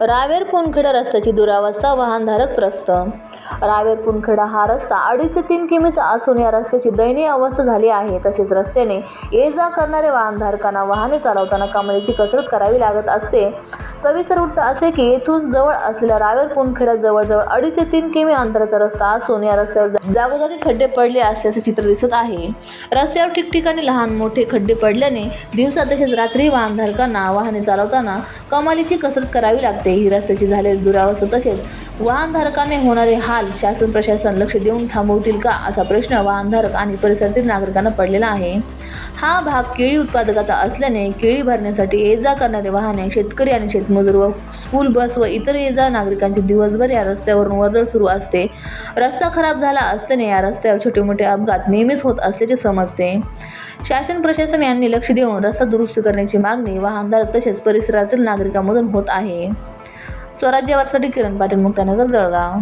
रावेर पुनखेडा रस्त्याची दुरावस्था वाहनधारक त्रस्त. रावेर पुनखेडा हा रस्ता अडीच ते तीन किमीचा असून या रस्त्याची दयनीय अवस्था झाली आहे. तसेच रस्त्याने ये जा करणारे वाहनधारकांना वाहने चालवताना कमालीची कसरत करावी लागत असते. सविस्तर वृत्त असे की येथून जवळ असलेल्या रावेर पुनखेडा जवळजवळ अडीच ते तीन किमी अंतराचा रस्ता असून या रस्त्यावर जागोजागी खड्डे पडले असल्याचे चित्र दिसत आहे. रस्त्यावर ठिकठिकाणी लहान मोठे खड्डे पडल्याने दिवसा तसेच रात्री वाहनधारकांना वाहने चालवताना कमालीची कसरत करावी लागते. ही रस्त्याची झालेली दुरावस्था तसेच वाहनधारकाने होणारे हाल शासन प्रशासन लक्ष देऊन थांबवतील का असा प्रश्न वाहनधारक आणि परिसरातील नागरिकांना पडलेला आहे. हा भाग केळी उत्पादकाचा असल्याने केळी भरण्यासाठी ये जा करणारे वाहने शेतकरी आणि शेतमजूर व स्कूल बस व इतर ये जा नागरिकांचे दिवसभर या रस्त्यावरून वर्दळ सुरू असते. रस्ता खराब झाला असल्याने या रस्त्यावर छोटे मोठे अपघात नेहमीच होत असल्याचे समजते. शासन प्रशासन यांनी लक्ष देऊन रस्ता दुरुस्त करण्याची मागणी वाहनधारक तसेच परिसरातील नागरिकांमधून होत आहे. स्वराज्य वार्तासाठी किरण पाटील मुक्तानगर जळगाव.